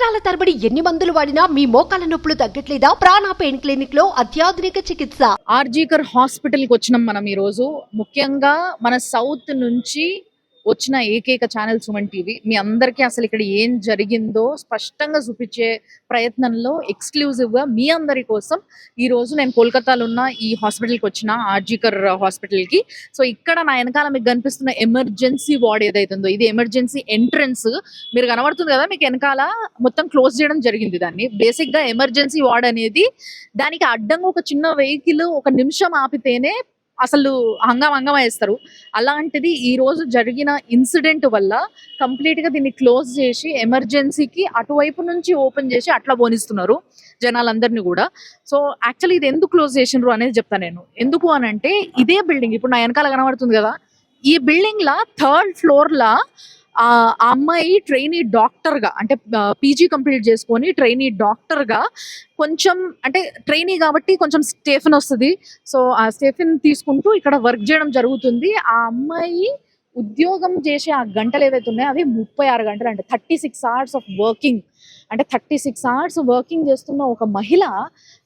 సంవత్సరాల తరబడి ఎన్ని మందులు వాడినా మీ మోకాల నొప్పులు తగ్గట్లేదా? ప్రాణ పెయిన్ క్లినిక్లో అత్యాధునిక చికిత్స. ఆర్జీకర్ హాస్పిటల్కి వచ్చినాం మనం ఈరోజు. ముఖ్యంగా మన సౌత్ నుంచి వచ్చిన ఏకైక ఛానల్ సుమన్ టీవీ. మీ అందరికీ అసలు ఇక్కడ ఏం జరిగిందో స్పష్టంగా చూపించే ప్రయత్నంలో ఎక్స్క్లూజివ్గా మీ అందరి కోసం ఈ రోజు నేను కోల్కతాలో ఉన్న ఈ హాస్పిటల్కి వచ్చిన ఆర్జీకర్ హాస్పిటల్కి. సో ఇక్కడ నా వెనకాల మీకు కనిపిస్తున్న ఎమర్జెన్సీ వార్డ్ ఏదైతే ఉందో ఇది ఎమర్జెన్సీ ఎంట్రన్స్. మీరు కనబడుతుంది కదా మీకు వెనకాల మొత్తం క్లోజ్ చేయడం జరిగింది దాన్ని. బేసిక్గా ఎమర్జెన్సీ వార్డ్ అనేది దానికి అడ్డంగా ఒక చిన్న వెహికల్ ఒక నిమిషం ఆపితేనే అసలు హంగం హంగం వేస్తారు అలాంటిది ఈ రోజు జరిగిన ఇన్సిడెంట్ వల్ల కంప్లీట్గా దీన్ని క్లోజ్ చేసి ఎమర్జెన్సీకి అటువైపు నుంచి ఓపెన్ చేసి అట్లా పోనిస్తున్నారు జనాలందరినీ కూడా. సో యాక్చువల్లీ ఇది ఎందుకు క్లోజ్ చేసినారు అనేది చెప్తాను నేను. ఎందుకు అని అంటే ఇదే బిల్డింగ్ ఇప్పుడు నా వెనకాల కనబడుతుంది కదా ఈ బిల్డింగ్ లా థర్డ్ ఫ్లోర్ లా ఆ అమ్మాయి ట్రైనీ డాక్టర్గా అంటే పీజీ కంప్లీట్ చేసుకొని ట్రైనీ డాక్టర్గా కొంచెం అంటే ట్రైనీ కాబట్టి కొంచెం స్టేఫిన్ వస్తుంది. సో ఆ స్టేఫిన్ తీసుకుంటూ ఇక్కడ వర్క్ చేయడం జరుగుతుంది. ఆ అమ్మాయి ఉద్యోగం చేసే ఆ గంటలు ఏవైతే ఉన్నాయో అవి ముప్పై ఆరు గంటలు అంటే thirty six hours of working అంటే థర్టీ సిక్స్ అవర్స్ వర్కింగ్ చేస్తున్న ఒక మహిళ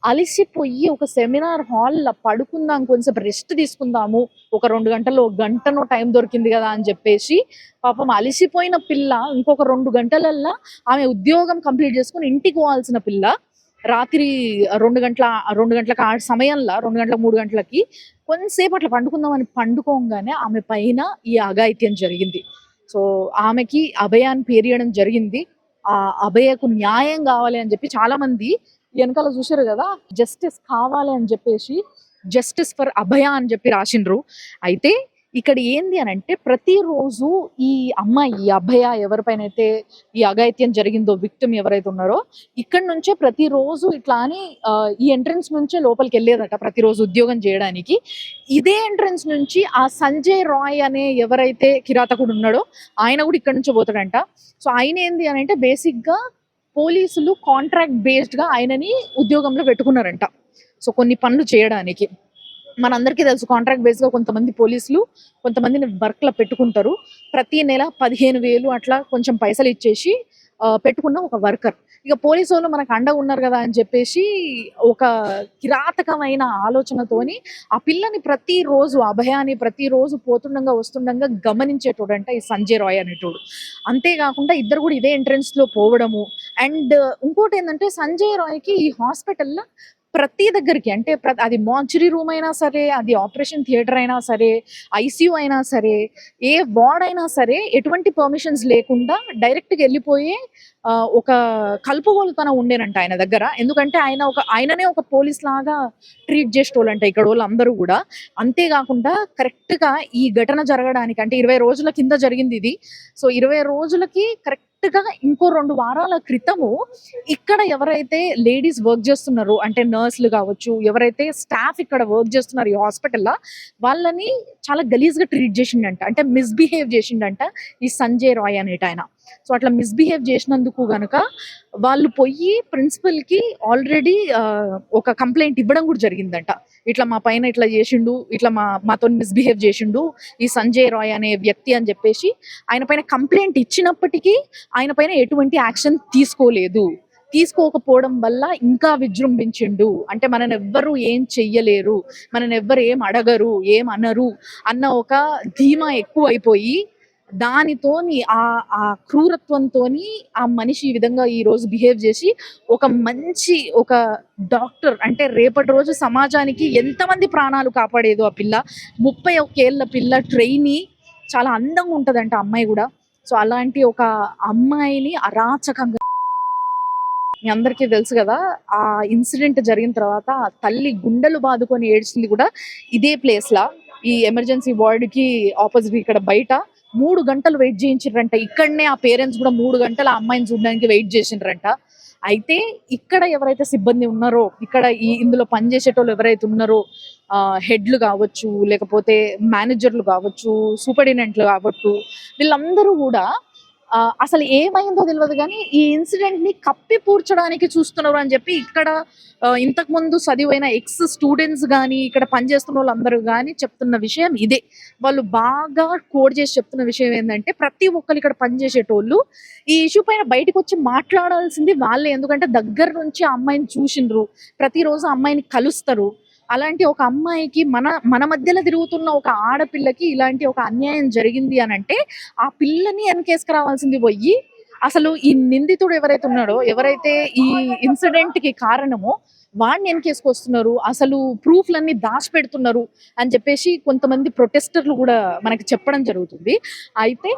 అలసిపోయి ఒక సెమినార్ హాల్లో పడుకుందాం కొంచెం రెస్ట్ తీసుకుందాము ఒక రెండు గంటలు ఒక గంటనో టైం దొరికింది కదా అని చెప్పేసి పాపం అలసిపోయిన పిల్ల ఇంకొక రెండు గంటలల్లా ఆమె ఉద్యోగం కంప్లీట్ చేసుకుని ఇంటికి పోవాల్సిన పిల్ల రాత్రి రెండు గంటల రెండు గంటలకు ఆ సమయంలో రెండు గంటల మూడు గంటలకి కొంతసేపు అట్లా పండుకుందామని పండుకోగానే ఆమె పైన ఈ అఘాయిత్యం జరిగింది. సో ఆమెకి అభయాన్ని పేరియడం జరిగింది. ఆ అభయకు న్యాయం కావాలి అని చెప్పి చాలా మంది వెనకాల చూసారు కదా జస్టిస్ కావాలి అని చెప్పేసి జస్టిస్ ఫర్ అభయ అని చెప్పి రాసిండ్రు. అయితే ఇక్కడ ఏంది అని అంటే ప్రతిరోజు ఈ అమ్మాయి ఈ అభయ ఎవరిపైన అయితే ఈ అఘాయిత్యం జరిగిందో విక్టిమ్ ఎవరైతే ఉన్నారో ఇక్కడ నుంచే ప్రతిరోజు ఇట్లా అని ఈ ఎంట్రన్స్ నుంచే లోపలికి వెళ్ళేదట ప్రతిరోజు ఉద్యోగం చేయడానికి. ఇదే ఎంట్రన్స్ నుంచి ఆ సంజయ్ రాయ్ అనే ఎవరైతే కిరాతకుడు ఉన్నాడో ఆయన కూడా ఇక్కడ నుంచి పోతాడంట. సో ఆయన ఏంది అని అంటే బేసిక్గా పోలీసులు కాంట్రాక్ట్ బేస్డ్గా ఆయనని ఉద్యోగంలో పెట్టుకున్నారంట. సో కొన్ని పనులు చేయడానికి. మనందరికీ తెలుసు కాంట్రాక్ట్ బేస్గా కొంతమంది పోలీసులు కొంతమందిని వర్క్లో పెట్టుకుంటారు. ప్రతి నెల పదిహేను వేలు అట్లా కొంచెం పైసలు ఇచ్చేసి పెట్టుకున్న ఒక వర్కర్ ఇక పోలీసు వాళ్ళు మనకు అండగా ఉన్నారు కదా అని చెప్పేసి ఒక కిరాతకమైన ఆలోచనతోని ఆ పిల్లని ప్రతిరోజు అభయాన్ని ప్రతిరోజు పోతుండగా వస్తుండగా గమనించేటోడంట ఈ సంజయ్ రాయ్ అనేటోడు. అంతేకాకుండా ఇద్దరు కూడా ఇదే ఎంట్రన్స్లో పోవడము. అండ్ ఇంకోటి ఏంటంటే సంజయ్ రాయ్కి ఈ హాస్పిటల్లో ప్రతి దగ్గరికి అంటే అది మాంచురీ రూమ్ అయినా సరే అది ఆపరేషన్ థియేటర్ అయినా సరే ఐసీయూ అయినా సరే ఏ వార్డ్ అయినా సరే ఎటువంటి పర్మిషన్స్ లేకుండా డైరెక్ట్గా వెళ్ళిపోయే ఒక కలుపుగోలుతనం ఉండేనంట ఆయన దగ్గర. ఎందుకంటే ఆయన ఒక ఆయననే ఒక పోలీస్ లాగా ట్రీట్ చేసేటోళ్ళంట ఇక్కడ వాళ్ళు అందరూ కూడా. అంతేకాకుండా కరెక్ట్గా ఈ ఘటన జరగడానికి అంటే ఇరవై రోజుల కింద జరిగింది ఇది. సో ఇరవై రోజులకి కరెక్ట్ కరెక్ట్గా ఇంకో రెండు వారాల క్రితము ఇక్కడ ఎవరైతే లేడీస్ వర్క్ చేస్తున్నారో అంటే నర్సులు కావచ్చు ఎవరైతే స్టాఫ్ ఇక్కడ వర్క్ చేస్తున్నారు ఈ హాస్పిటల్లో వాళ్ళని చాలా గలీజ్గా ట్రీట్ చేసిండంట. అంటే మిస్బిహేవ్ చేసిండంట ఈ సంజయ్ రాయ్ అనేట ఆయన. సో అట్లా మిస్బిహేవ్ చేసినందుకు గనుక వాళ్ళు పోయి ప్రిన్సిపల్కి ఆల్రెడీ ఒక కంప్లైంట్ ఇవ్వడం కూడా జరిగిందంట. ఇట్లా మా పైన ఇట్లా చేసిండు ఇట్లా మా మాతో మిస్బిహేవ్ చేసిండు ఈ సంజయ్ రాయ్ అనే వ్యక్తి అని చెప్పేసి ఆయన పైన కంప్లైంట్ ఇచ్చినప్పటికీ ఆయన పైన ఎటువంటి యాక్షన్ తీసుకోలేదు. తీసుకోకపోవడం వల్ల ఇంకా విజృంభించిండు. అంటే మనని ఎవ్వరు ఏం చెయ్యలేరు మనని ఎవ్వరు ఏం అడగరు ఏం అనరు అన్న ఒక ధీమా ఎక్కువ అయిపోయి దానితోని ఆ ఆ క్రూరత్వంతోని ఆ మనిషి ఈ విధంగా ఈ రోజు బిహేవ్ చేసి ఒక మంచి ఒక డాక్టర్ అంటే రేపటి రోజు సమాజానికి ఎంతమంది ప్రాణాలు కాపాడేదో ఆ పిల్ల ముప్పై ఒకేళ్ళ పిల్ల ట్రైనీ చాలా అందంగా ఉంటుందంట ఆ అమ్మాయి కూడా. సో అలాంటి ఒక అమ్మాయిని అరాచకంగా మీ అందరికీ తెలుసు కదా ఆ ఇన్సిడెంట్ జరిగిన తర్వాత తల్లి గుండెలు బాదుకొని ఏడ్చింది కూడా ఇదే ప్లేస్ లా ఈ ఎమర్జెన్సీ వార్డ్కి ఆపోజిట్ ఇక్కడ బయట. మూడు గంటలు వెయిట్ చేయించారంట ఇక్కడనే ఆ పేరెంట్స్ కూడా మూడు గంటలు ఆ అమ్మాయిని చూడడానికి వెయిట్ చేసిండ్రంట. అయితే ఇక్కడ ఎవరైతే సిబ్బంది ఉన్నారో ఇక్కడ ఈ ఇందులో పనిచేసేటోళ్ళు ఎవరైతే ఉన్నారో ఆ, హెడ్లు కావచ్చు లేకపోతే మేనేజర్లు కావచ్చు సూపరింటెండెంట్లు కావచ్చు వీళ్ళందరూ కూడా అసలు ఏమైందో తెలియదు కానీ ఈ ఇన్సిడెంట్ని కప్పి పూడ్చడానికి చూస్తున్నారు అని చెప్పి ఇక్కడ ఇంతకుముందు ఇంతకు ముందు చదివైన ఎక్స్ స్టూడెంట్స్ కానీ ఇక్కడ పనిచేస్తున్న వాళ్ళందరూ కానీ చెప్తున్న విషయం ఇదే. వాళ్ళు బాగా కోడ్ చేసి చెప్తున్న విషయం ఏంటంటే ప్రతి ఒక్కరు ఇక్కడ పనిచేసేటోళ్ళు ఈ ఇష్యూ పైన బయటకు వచ్చి మాట్లాడాల్సింది వాళ్ళే. ఎందుకంటే దగ్గర నుంచి ఆ అమ్మాయిని చూసిండ్రు. ప్రతిరోజు అమ్మాయిని కలుస్తారు. అలాంటి ఒక అమ్మాయికి మన మన మధ్యలో తిరుగుతున్న ఒక ఆడపిల్లకి ఇలాంటి ఒక అన్యాయం జరిగింది అని అంటే ఆ పిల్లని వెనకేసుకురావాల్సింది పోయి అసలు ఈ నిందితుడు ఎవరైతే ఉన్నాడో ఎవరైతే ఈ ఇన్సిడెంట్కి కారణమో వాడిని వెనకేసుకొస్తున్నారు అసలు ప్రూఫ్లన్నీ దాచిపెడుతున్నారు అని చెప్పేసి కొంతమంది ప్రొటెస్టర్లు కూడా మనకి చెప్పడం జరుగుతుంది. అయితే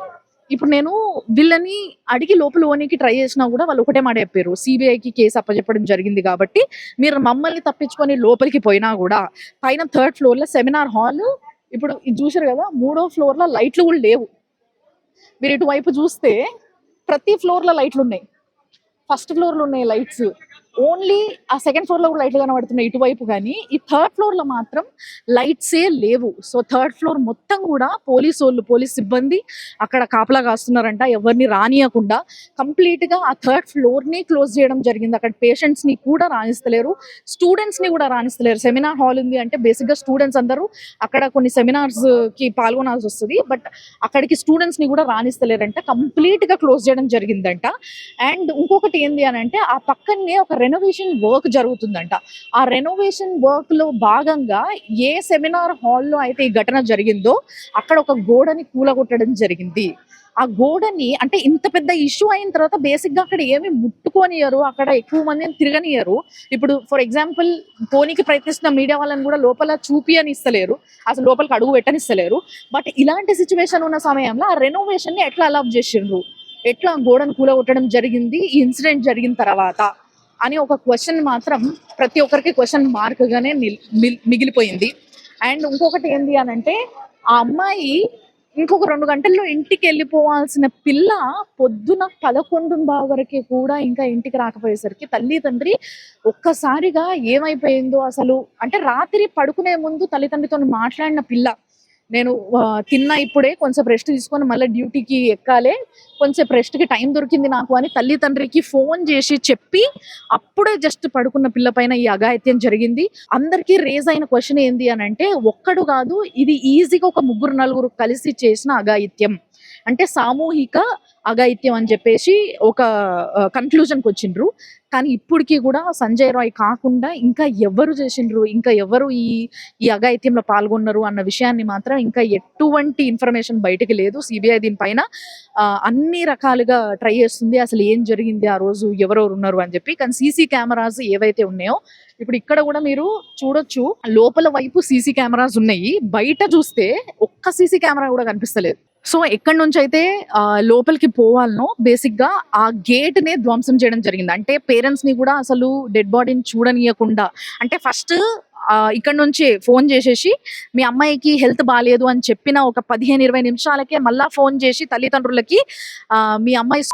ఇప్పుడు నేను వీళ్ళని అడిగి లోపల ఓనికి ట్రై చేసినా కూడా వాళ్ళు ఒకటే మాట చెప్పారు. సిబిఐకి కేసు అప్పచెప్పడం జరిగింది కాబట్టి మీరు మమ్మల్ని తప్పించుకొని లోపలికి పోయినా కూడా పైన థర్డ్ ఫ్లోర్లో సెమినార్ హాల్ ఇప్పుడు ఇది చూసారు కదా మూడో ఫ్లోర్లో లైట్లు కూడా లేవు. మీరు ఇటువైపు చూస్తే ప్రతి ఫ్లోర్లో లైట్లు ఉన్నాయి. ఫస్ట్ ఫ్లోర్లో ఉన్నాయి లైట్స్. ఓన్లీ ఆ సెకండ్ ఫ్లోర్లో కూడా లైట్లు కనబడుతున్నాయి ఇటువైపు కానీ ఈ థర్డ్ ఫ్లోర్లో మాత్రం లైట్సే లేవు. సో థర్డ్ ఫ్లోర్ మొత్తం కూడా పోలీసు వాళ్ళు పోలీస్ సిబ్బంది అక్కడ కాపలా కాస్తున్నారంట. ఎవరిని రానియకుండా కంప్లీట్గా ఆ థర్డ్ ఫ్లోర్ని క్లోజ్ చేయడం జరిగింది. అక్కడ పేషెంట్స్ని కూడా రాణిస్తలేరు. స్టూడెంట్స్ని కూడా రాణిస్తలేరు. సెమినార్ హాల్ ఉంది అంటే బేసిక్గా స్టూడెంట్స్ అందరూ అక్కడ కొన్ని సెమినార్స్కి పాల్గొనాల్సి వస్తుంది. బట్ అక్కడికి స్టూడెంట్స్ని కూడా రాణిస్తలేరంట. కంప్లీట్గా క్లోజ్ చేయడం జరిగిందంట. అండ్ ఇంకొకటి ఏంది అని అంటే ఆ పక్కనే ఒక రెనోవేషన్ వర్క్ జరుగుతుందంట. ఆ రెనోవేషన్ వర్క్లో భాగంగా ఏ సెమినార్ హాల్లో అయితే ఈ ఘటన జరిగిందో అక్కడ ఒక గోడని కూలగొట్టడం జరిగింది. ఆ గోడని అంటే ఇంత పెద్ద ఇష్యూ అయిన తర్వాత బేసిక్గా అక్కడ ఏమి ముట్టుకోనియరు అక్కడ ఎక్కువ మందిని తిరగనియరు. ఇప్పుడు ఫర్ ఎగ్జాంపుల్ పోనీకి ప్రయత్నిస్తున్న మీడియా వాళ్ళని కూడా లోపల చూపి అని ఇస్తలేరు అసలు లోపలికి అడుగు పెట్టనిస్తలేరు. బట్ ఇలాంటి సిచ్యువేషన్ ఉన్న సమయంలో ఆ రెనోవేషన్ని ఎట్లా అలౌ చేసిండ్రు? ఎట్లా గోడను కూలగొట్టడం జరిగింది? ఈ ఇన్సిడెంట్ జరిగిన తర్వాత. అని ఒక క్వశ్చన్ మాత్రం ప్రతి ఒక్కరికి క్వశ్చన్ మార్క్గానే మిగిలిపోయింది. అండ్ ఇంకొకటి ఏంది అని అంటే ఆ అమ్మాయి ఇంకొక రెండు గంటల్లో ఇంటికి వెళ్ళిపోవాల్సిన పిల్ల పొద్దున పదకొండు వరకే కూడా ఇంకా ఇంటికి రాకపోయేసరికి తల్లి తండ్రి ఒక్కసారిగా ఏమైపోయిందో అసలు అంటే రాత్రి పడుకునే ముందు తల్లిదండ్రితో మాట్లాడిన పిల్ల నేను తిన్నా ఇప్పుడే కొంచెం రెస్ట్ తీసుకొని మళ్ళీ డ్యూటీకి ఎక్కాలే కొంచెం రెస్ట్కి టైం దొరికింది నాకు అని తల్లి తండ్రికి ఫోన్ చేసి చెప్పి అప్పుడే జస్ట్ పడుకున్న పిల్ల పైన ఈ అఘాయిత్యం జరిగింది. అందరికీ రేజ్ అయిన క్వశ్చన్ ఏంది అని అంటే ఒక్కడు కాదు ఇది ఈజీగా ఒక ముగ్గురు నలుగురు కలిసి చేసిన అఘాయిత్యం. అంటే సామూహిక అఘాయిత్యం అని చెప్పేసి ఒక కన్క్లూజన్కి వచ్చిండ్రు. కానీ ఇప్పటికీ కూడా సంజయ్ రాయ్ కాకుండా ఇంకా ఎవరు చేసిండ్రు ఇంకా ఎవరు ఈ ఈ అఘాయిత్యంలో పాల్గొన్నారు అన్న విషయాన్ని మాత్రం ఇంకా ఎటువంటి ఇన్ఫర్మేషన్ బయటకు లేదు. సిబిఐ దీనిపైన అన్ని రకాలుగా ట్రై చేస్తుంది. అసలు ఏం జరిగింది ఆ రోజు ఎవరెవరు ఉన్నారు అని చెప్పి. కానీ సీసీ కెమెరాస్ ఏవైతే ఉన్నాయో ఇప్పుడు ఇక్కడ కూడా మీరు చూడొచ్చు లోపల వైపు సీసీ కెమెరాస్ ఉన్నాయి. బయట చూస్తే ఒక్క సీసీ కెమెరా కూడా కనిపిస్తలేదు. సో ఎక్కడి నుంచి అయితే లోపలికి పోవాలనో బేసిక్గా ఆ గేట్ నే ధ్వంసం చేయడం జరిగింది. అంటే పేరెంట్స్ని కూడా అసలు డెడ్ బాడీని చూడనీయకుండా అంటే ఫస్ట్ ఇక్కడ నుంచి ఫోన్ చేసేసి మీ అమ్మాయికి హెల్త్ బాగాలేదు అని చెప్పిన ఒక పదిహేను ఇరవై నిమిషాలకే మళ్ళీ ఫోన్ చేసి తల్లిదండ్రులకి మీ అమ్మాయి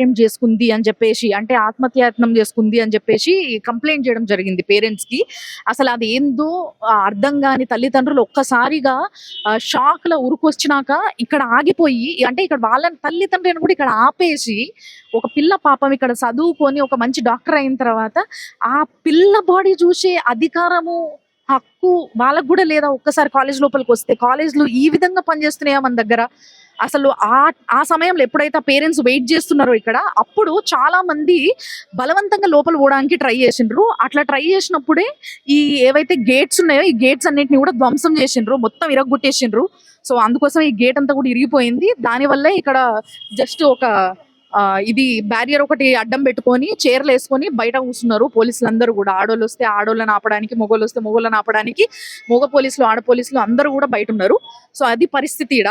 attempt చేసుకుంది అని చెప్పేసి అంటే ఆత్మహత్యాయత్నం చేసుకుంది అని చెప్పేసి కంప్లైంట్ చేయడం జరిగింది పేరెంట్స్కి. అసలు అది ఏందో అర్థం కాని తల్లిదండ్రులు ఒక్కసారిగా షాక్లో ఉరుకొచ్చినాక ఇక్కడ ఆగిపోయి అంటే ఇక్కడ వాళ్ళని తల్లిదండ్రులను కూడా ఇక్కడ ఆపేసి ఒక పిల్ల పాపం ఇక్కడ చదువుకొని ఒక మంచి డాక్టర్ అయిన తర్వాత ఆ పిల్ల బాడీ చూసే అధికారము హక్కు వాళ్ళకు కూడా లేదా ఒక్కసారి కాలేజ్ లోపలికి వస్తే కాలేజ్లు ఈ విధంగా పనిచేస్తున్నాయా మన దగ్గర? అసలు ఆ ఆ సమయంలో ఎప్పుడైతే పేరెంట్స్ వెయిట్ చేస్తున్నారో ఇక్కడ అప్పుడు చాలా మంది బలవంతంగా లోపల పోవడానికి ట్రై చేసిండ్రు. అట్లా ట్రై చేసినప్పుడే ఈ ఏవైతే గేట్స్ ఉన్నాయో ఈ గేట్స్ అన్నిటిని కూడా ధ్వంసం చేసిండ్రు. మొత్తం ఇరగొట్టేసిండ్రు సో అందుకోసం ఈ గేట్ అంతా కూడా ఇరిగిపోయింది. దానివల్ల ఇక్కడ జస్ట్ ఒక ఇది బ్యారియర్ ఒకటి అడ్డం పెట్టుకొని చైర్లు వేసుకొని బయట కూర్చున్నారు. పోలీసులు అందరూ కూడా. ఆడోళ్ళు వస్తే ఆడోళ్ళని ఆపడానికి మొగోళ్ళు వస్తే మొగోళ్ళని ఆపడానికి మొగ పోలీసులు ఆడ పోలీసులు అందరూ కూడా బయట ఉన్నారు. సో అది పరిస్థితి ఈడ.